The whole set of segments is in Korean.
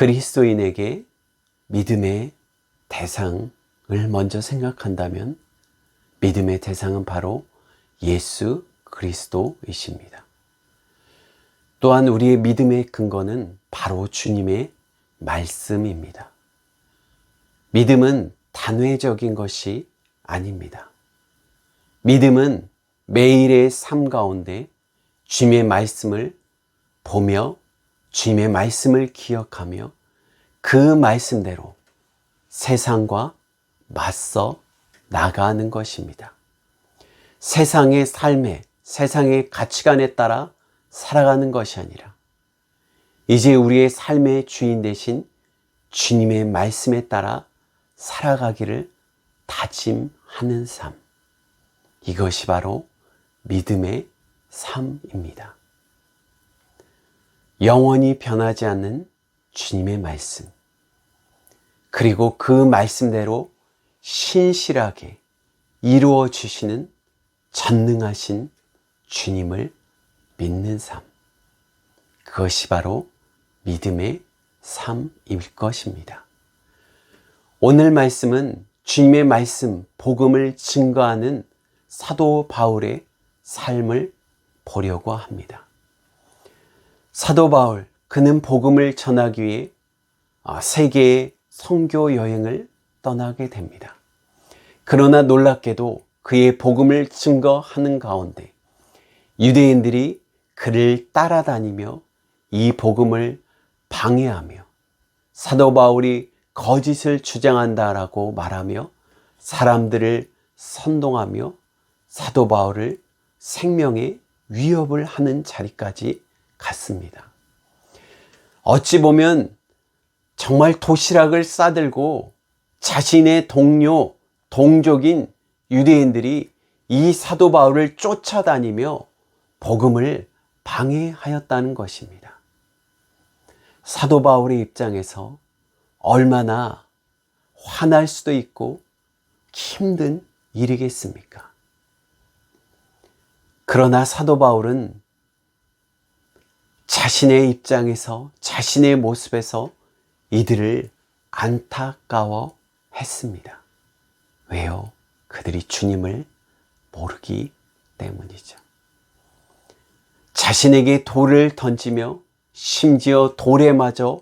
그리스도인에게 믿음의 대상을 먼저 생각한다면 믿음의 대상은 바로 예수 그리스도이십니다. 또한 우리의 믿음의 근거는 바로 주님의 말씀입니다. 믿음은 단회적인 것이 아닙니다. 믿음은 매일의 삶 가운데 주님의 말씀을 보며 주님의 말씀을 기억하며 그 말씀대로 세상과 맞서 나가는 것입니다. 세상의 삶에, 세상의 가치관에 따라 살아가는 것이 아니라 이제 우리의 삶의 주인 되신 주님의 말씀에 따라 살아가기를 다짐하는 삶. 이것이 바로 믿음의 삶입니다. 영원히 변하지 않는 주님의 말씀. 그리고 그 말씀대로 신실하게 이루어 주시는 전능하신 주님을 믿는 삶. 그것이 바로 믿음의 삶일 것입니다. 오늘 말씀은 주님의 말씀, 복음을 증거하는 사도 바울의 삶을 보려고 합니다. 사도 바울, 그는 복음을 전하기 위해 아, 세계의 성교 여행을 떠나게 됩니다. 그러나 놀랍게도 그의 복음을 증거하는 가운데 유대인들이 그를 따라다니며 이 복음을 방해하며 사도 바울이 거짓을 주장한다라고 말하며 사람들을 선동하며 사도 바울을 생명의 위협을 하는 자리까지 갔습니다. 어찌 보면 정말 도시락을 싸들고 자신의 동료, 동족인 유대인들이 이 사도 바울을 쫓아다니며 복음을 방해하였다는 것입니다. 사도 바울의 입장에서 얼마나 화날 수도 있고 힘든 일이겠습니까? 그러나 사도 바울은 자신의 입장에서 자신의 모습에서 이들을 안타까워 했습니다. 왜요? 그들이 주님을 모르기 때문이죠. 자신에게 돌을 던지며 심지어 돌에 맞아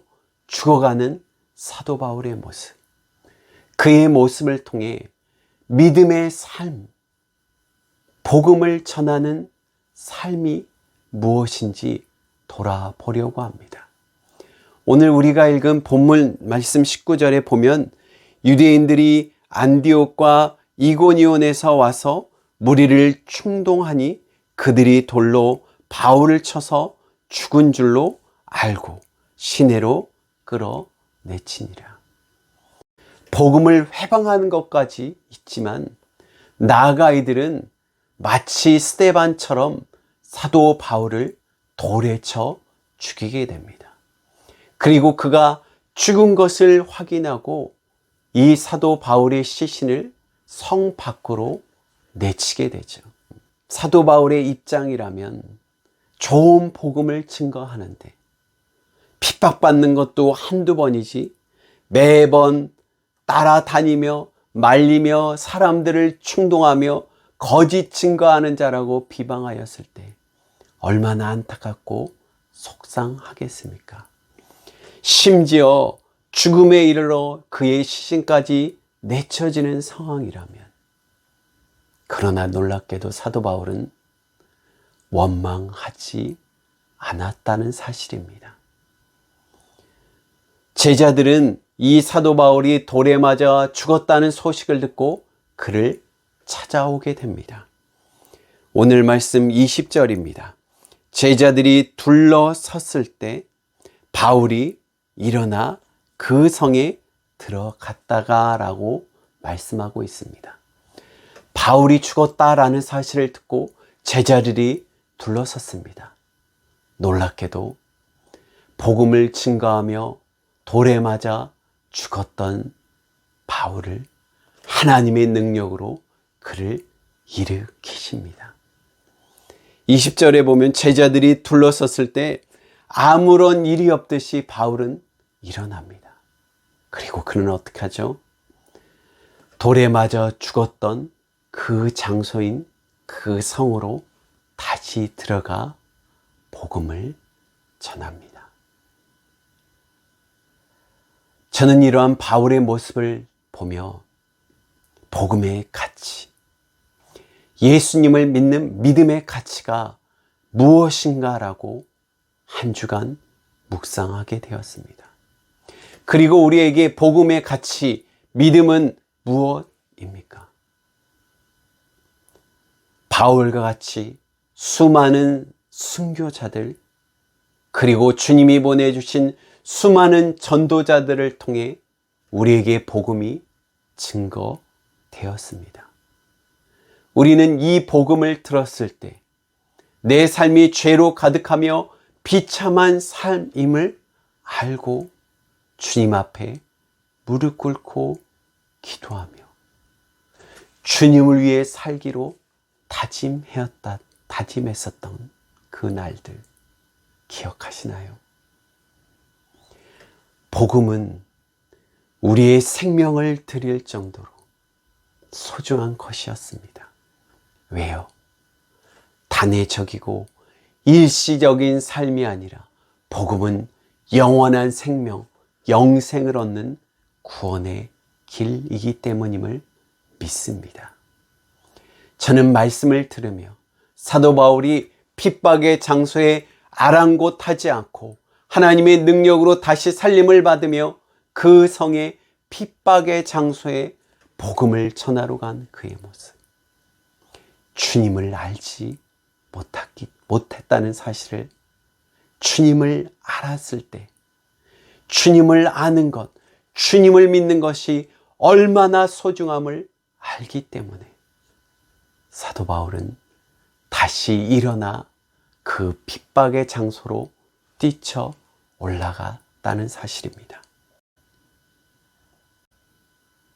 죽어가는 사도 바울의 모습. 그의 모습을 통해 믿음의 삶, 복음을 전하는 삶이 무엇인지 돌아보려고 합니다. 오늘 우리가 읽은 본문 말씀 19절에 보면 유대인들이 안디옥과 이고니온에서 와서 무리를 충동하니 그들이 돌로 바울을 쳐서 죽은 줄로 알고 시내로 끌어내치니라. 복음을 회방하는 것까지 있지만 나아가 이들은 마치 스테반처럼 사도 바울을 돌에 쳐 죽이게 됩니다. 그리고 그가 죽은 것을 확인하고 이 사도 바울의 시신을 성 밖으로 내치게 되죠. 사도 바울의 입장이라면 좋은 복음을 증거하는데 핍박받는 것도 한두 번이지 매번 따라다니며 말리며 사람들을 충동하며 거짓 증거하는 자라고 비방하였을 때 얼마나 안타깝고 속상하겠습니까? 심지어 죽음에 이르러 그의 시신까지 내쳐지는 상황이라면 그러나 놀랍게도 사도 바울은 원망하지 않았다는 사실입니다. 제자들은 이 사도 바울이 돌에 맞아 죽었다는 소식을 듣고 그를 찾아오게 됩니다. 오늘 말씀 20절입니다. 제자들이 둘러섰을 때 바울이 일어나 그 성에 들어갔다가 라고 말씀하고 있습니다. 바울이 죽었다라는 사실을 듣고 제자들이 둘러섰습니다. 놀랍게도 복음을 증거하며 돌에 맞아 죽었던 바울을 하나님의 능력으로 그를 일으키십니다. 20절에 보면 제자들이 둘러섰을 때 아무런 일이 없듯이 바울은 일어납니다. 그리고 그는 어떻게 하죠? 돌에 맞아 죽었던 그 장소인 그 성으로 다시 들어가 복음을 전합니다. 저는 이러한 바울의 모습을 보며 복음의 가치, 예수님을 믿는 믿음의 가치가 무엇인가라고 한 주간 묵상하게 되었습니다. 그리고 우리에게 복음의 가치, 믿음은 무엇입니까? 바울과 같이 수많은 순교자들, 그리고 주님이 보내주신 수많은 전도자들을 통해 우리에게 복음이 증거되었습니다. 우리는 이 복음을 들었을 때 내 삶이 죄로 가득하며 비참한 삶임을 알고 주님 앞에 무릎 꿇고 기도하며 주님을 위해 살기로 다짐하였다, 다짐했었던 그 날들 기억하시나요? 복음은 우리의 생명을 드릴 정도로 소중한 것이었습니다. 왜요? 단회적이고 일시적인 삶이 아니라 복음은 영원한 생명, 영생을 얻는 구원의 길이기 때문임을 믿습니다. 저는 말씀을 들으며 사도 바울이 핍박의 장소에 아랑곳하지 않고 하나님의 능력으로 다시 살림을 받으며 그 성의 핍박의 장소에 복음을 전하러 간 그의 모습. 주님을 알지 못했기, 못했다는 사실을 주님을 알았을 때, 주님을 아는 것, 주님을 믿는 것이 얼마나 소중함을 알기 때문에 사도 바울은 다시 일어나 그 핍박의 장소로 뛰쳐 올라갔다는 사실입니다.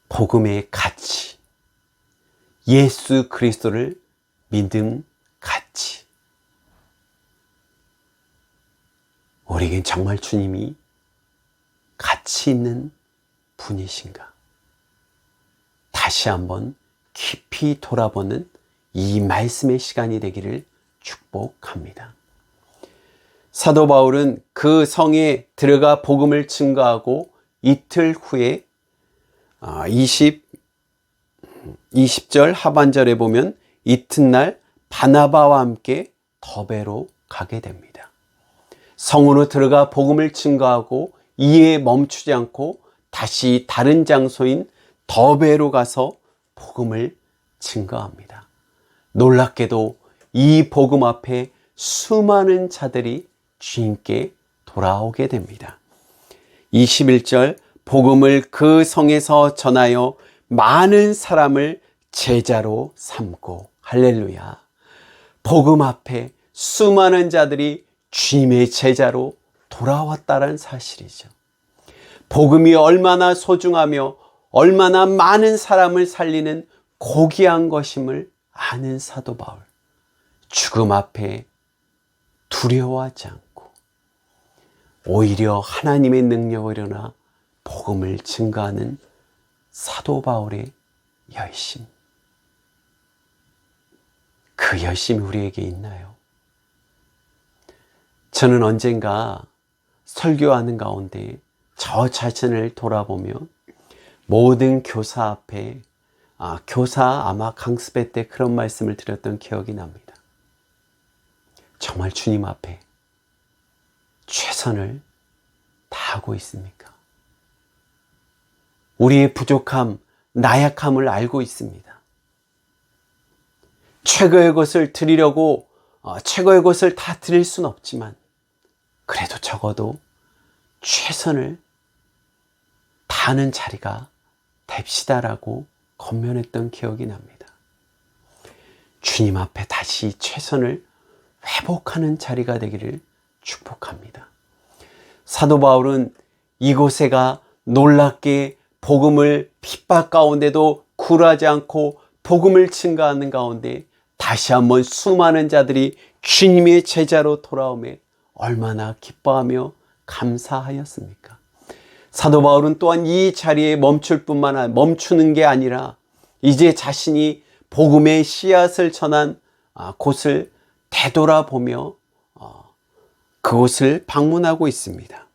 복음의 가치, 예수 그리스도를 믿음 가치. 우리에겐 정말 주님이 가치 있는 분이신가? 다시 한번 깊이 돌아보는 이 말씀의 시간이 되기를 축복합니다. 사도 바울은 그 성에 들어가 복음을 증거하고 이틀 후에 20, 아, 20절 하반절에 보면 이튿날 바나바와 함께 더베로 가게 됩니다. 성으로 들어가 복음을 증거하고 이에 멈추지 않고 다시 다른 장소인 더베로 가서 복음을 증거합니다. 놀랍게도 이 복음 앞에 수많은 자들이 주님께 돌아오게 됩니다. 21절 복음을 그 성에서 전하여 많은 사람을 제자로 삼고 할렐루야. 복음 앞에 수많은 자들이 주님의 제자로 돌아왔다는 사실이죠. 복음이 얼마나 소중하며 얼마나 많은 사람을 살리는 고귀한 것임을 아는 사도 바울. 죽음 앞에 두려워하지 않고 오히려 하나님의 능력을 일어나 복음을 증가하는 사도 바울의 열심. 그 열심이 우리에게 있나요? 저는 언젠가 설교하는 가운데 저 자신을 돌아보며 모든 교사 앞에 아, 교사 아마 강습회 때 그런 말씀을 드렸던 기억이 납니다. 정말 주님 앞에 최선을 다하고 있습니까? 우리의 부족함, 나약함을 알고 있습니다. 최고의 것을 드리려고 어, 최고의 것을 다 드릴 수는 없지만 그래도 적어도 최선을 다하는 자리가 됩시다라고 건면했던 기억이 납니다. 주님 앞에 다시 최선을 회복하는 자리가 되기를 축복합니다. 사도 바울은 이곳에가 놀랍게 복음을 핍박 가운데도 굴하지 않고 복음을 증가하는 가운데 다시 한번 수많은 자들이 주님의 제자로 돌아오매 얼마나 기뻐하며 감사하였습니까? 사도 바울은 또한 이 자리에 멈출 뿐만 아니라 멈추는 게 아니라 이제 자신이 복음의 씨앗을 전한 아, 곳을 되돌아보며 어, 그곳을 방문하고 있습니다.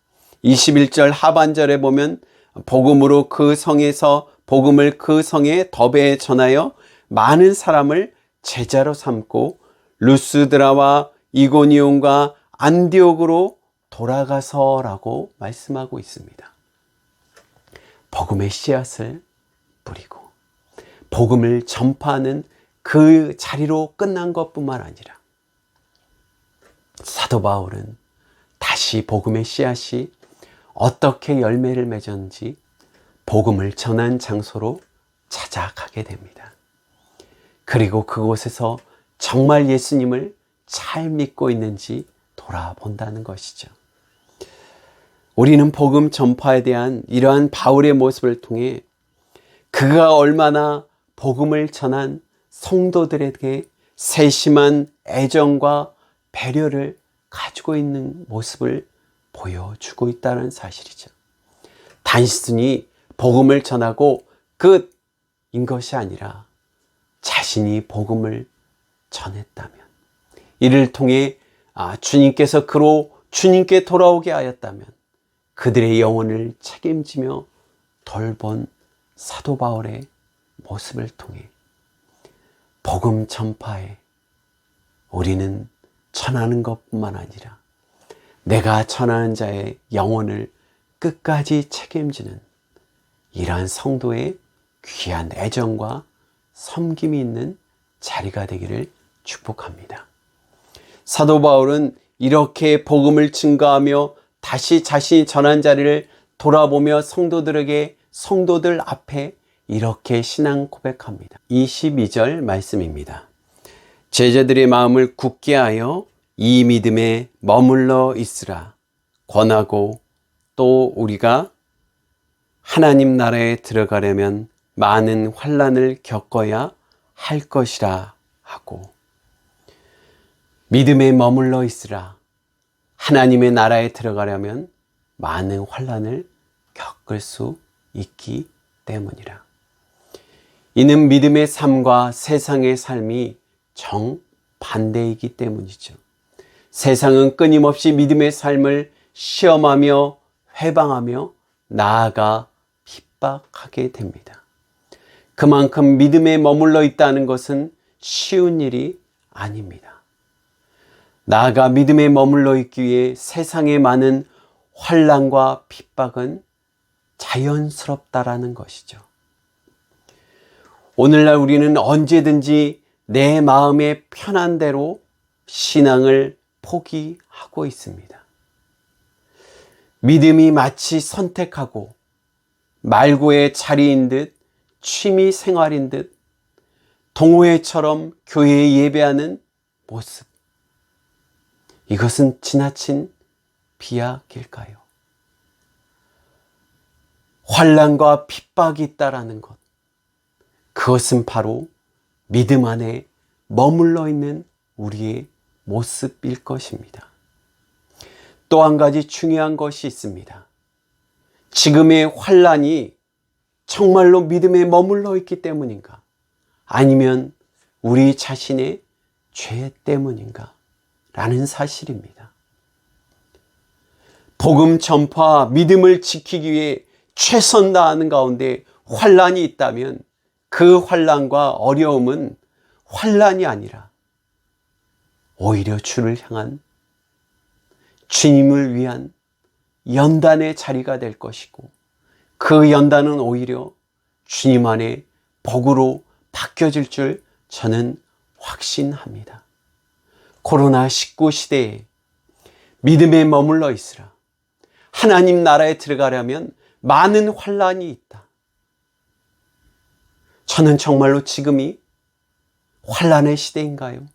21절 하반절에 보면 복음으로 그 성에서 복음을 그 성에 덕에 전하여 많은 사람을 제자로 삼고 루스드라와 이고니온과 안디옥으로 돌아가서라고 말씀하고 있습니다. 복음의 씨앗을 뿌리고 복음을 전파하는 그 자리로 끝난 것뿐만 아니라 사도 바울은 다시 복음의 씨앗이 어떻게 열매를 맺었는지 복음을 전한 장소로 찾아가게 됩니다. 그리고 그곳에서 정말 예수님을 잘 믿고 있는지 돌아본다는 것이죠. 우리는 복음 전파에 대한 이러한 바울의 모습을 통해 그가 얼마나 복음을 전한 성도들에게 세심한 애정과 배려를 가지고 있는 모습을 보여주고 있다는 사실이죠. 단순히 복음을 전하고 끝인 것이 아니라 자신이 복음을 전했다면 이를 통해 아, 주님께서 그로 주님께 돌아오게 하였다면 그들의 영혼을 책임지며 돌본 사도 바울의 모습을 통해 복음 전파에 우리는 전하는 것뿐만 아니라 내가 전하는 자의 영혼을 끝까지 책임지는 이러한 성도의 귀한 애정과 섬김이 있는 자리가 되기를 축복합니다. 사도 바울은 이렇게 복음을 증거하며 다시 자신이 전한 자리를 돌아보며 성도들에게 성도들 앞에 이렇게 신앙 고백합니다. 22절 말씀입니다. 제자들의 마음을 굳게 하여 이 믿음에 머물러 있으라 권하고 또 우리가 하나님 나라에 들어가려면 많은 환란을 겪어야 할 것이라 하고 믿음에 머물러 있으라 하나님의 나라에 들어가려면 많은 환란을 겪을 수 있기 때문이라. 이는 믿음의 삶과 세상의 삶이 정반대이기 때문이죠. 세상은 끊임없이 믿음의 삶을 시험하며 회방하며 나아가 핍박하게 됩니다. 그만큼 믿음에 머물러 있다는 것은 쉬운 일이 아닙니다. 나아가 믿음에 머물러 있기 위해 세상에 많은 환란과 핍박은 자연스럽다라는 것이죠. 오늘날 우리는 언제든지 내 마음의 편한 대로 신앙을 포기하고 있습니다. 믿음이 마치 선택하고 말고의 자리인 듯 취미 생활인 듯 동호회처럼 교회에 예배하는 모습. 이것은 지나친 비약일까요? 환란과 핍박이 있다라는 것. 그것은 바로 믿음 안에 머물러 있는 우리의 모습일 것입니다. 또 한 가지 중요한 것이 있습니다. 지금의 환란이 정말로 믿음에 머물러 있기 때문인가? 아니면 우리 자신의 죄 때문인가? 라는 사실입니다. 복음 전파, 믿음을 지키기 위해 최선 다하는 가운데 환란이 있다면 그 환란과 어려움은 환란이 아니라 오히려 주를 향한 주님을 위한 연단의 자리가 될 것이고 그 연단은 오히려 주님 안에 복으로 바뀌어질 줄 저는 확신합니다. 코로나19 시대에 믿음에 머물러 있으라. 하나님 나라에 들어가려면 많은 환란이 있다. 저는 정말로 지금이 환란의 시대인가요?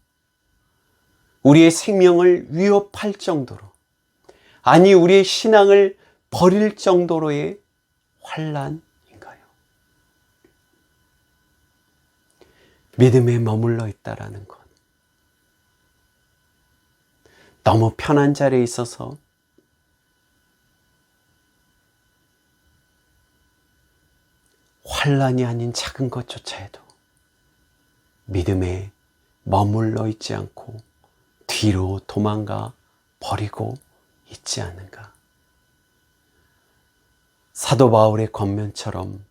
우리의 생명을 위협할 정도로 아니 우리의 신앙을 버릴 정도로의 환란인가요? 믿음에 머물러 있다라는 것. 너무 편한 자리에 있어서 환란이 아닌 작은 것조차 해도 믿음에 머물러 있지 않고 뒤로 도망가 버리고 있지 않은가. 사도 바울의 권면처럼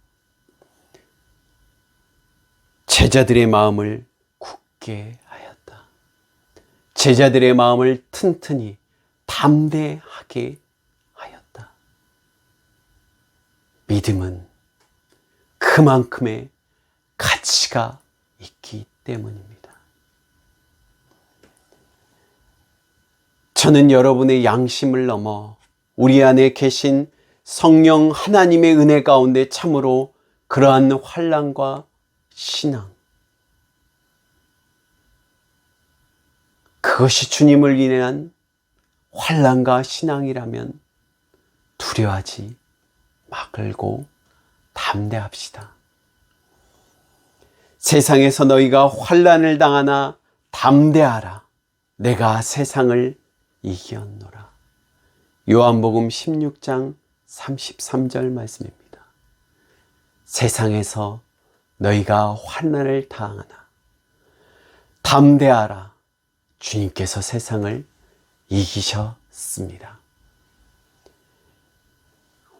제자들의 마음을 굳게 하였다. 제자들의 마음을 튼튼히 담대하게 하였다. 믿음은 그만큼의 가치가 있기 때문입니다. 저는 여러분의 양심을 넘어 우리 안에 계신 성령 하나님의 은혜 가운데 참으로 그러한 환란과 신앙 그것이 주님을 인한 환란과 신앙이라면 두려워하지 말고 담대합시다. 세상에서 너희가 환란을 당하나 담대하라. 내가 세상을 이기었노라. 요한복음 16장 33절 말씀입니다. 세상에서 너희가 환난을 당하나 담대하라. 주님께서 세상을 이기셨습니다.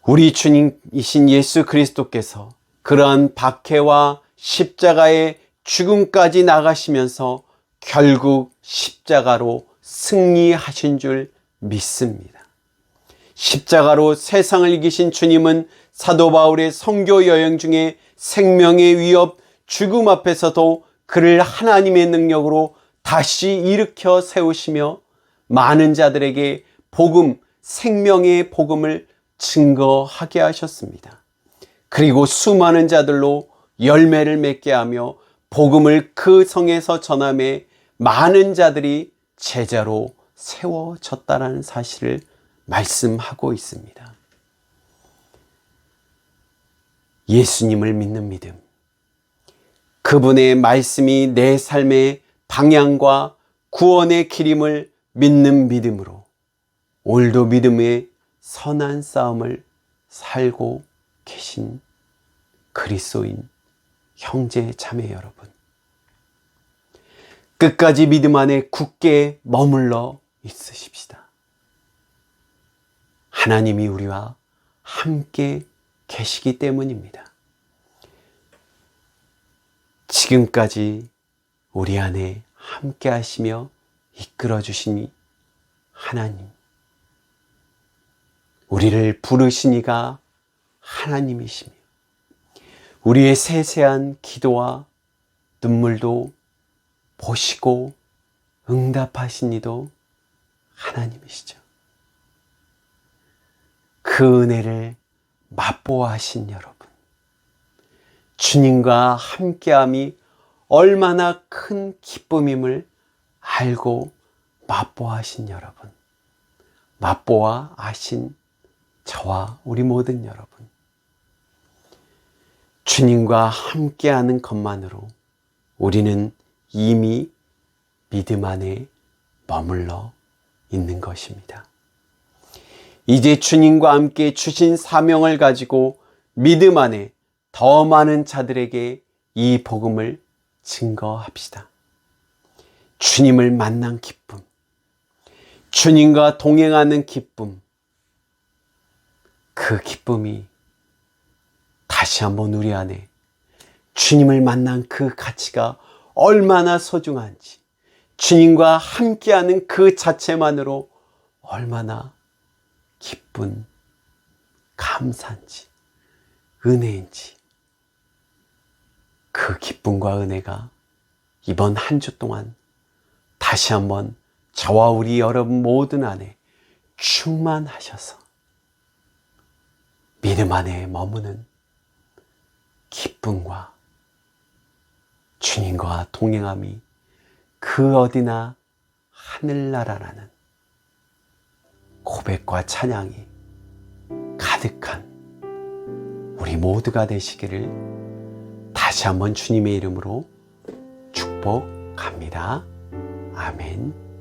우리 주님이신 예수 그리스도께서 그러한 박해와 십자가의 죽음까지 나가시면서 결국 십자가로 승리하신 줄 믿습니다. 십자가로 세상을 이기신 주님은 사도 바울의 성교 여행 중에 생명의 위협, 죽음 앞에서도 그를 하나님의 능력으로 다시 일으켜 세우시며 많은 자들에게 복음, 생명의 복음을 증거하게 하셨습니다. 그리고 수많은 자들로 열매를 맺게 하며 복음을 그 성에서 전함에 많은 자들이 제자로 세워졌다라는 사실을 말씀하고 있습니다. 예수님을 믿는 믿음. 그분의 말씀이 내 삶의 방향과 구원의 길임을 믿는 믿음으로 오늘도 믿음의 선한 싸움을 살고 계신 그리스도인 형제 자매 여러분. 끝까지 믿음 안에 굳게 머물러 있으십시다. 하나님이 우리와 함께 계시기 때문입니다. 지금까지 우리 안에 함께 하시며 이끌어 주시니 하나님. 우리를 부르시니가 하나님이시며 우리의 세세한 기도와 눈물도 보시고 응답하시니도 하나님이시죠. 그 은혜를 맛보아하신 여러분. 주님과 함께함이 얼마나 큰 기쁨임을 알고 맛보아하신 여러분. 맛보아 아신 저와 우리 모든 여러분. 주님과 함께하는 것만으로 우리는 이미 믿음 안에 머물러 있는 것입니다. 이제 주님과 함께 주신 사명을 가지고 믿음 안에 더 많은 자들에게 이 복음을 증거합시다. 주님을 만난 기쁨, 주님과 동행하는 기쁨, 그 기쁨이 다시 한번 우리 안에 주님을 만난 그 가치가 얼마나 소중한지, 주님과 함께하는 그 자체만으로 얼마나 기쁜 감사인지, 은혜인지, 그 기쁨과 은혜가 이번 한 주 동안 다시 한번 저와 우리 여러분 모든 안에 충만하셔서 믿음 안에 머무는 기쁨과 주님과 동행함이 그 어디나 하늘나라라는 고백과 찬양이 가득한 우리 모두가 되시기를 다시 한번 주님의 이름으로 축복합니다. 아멘.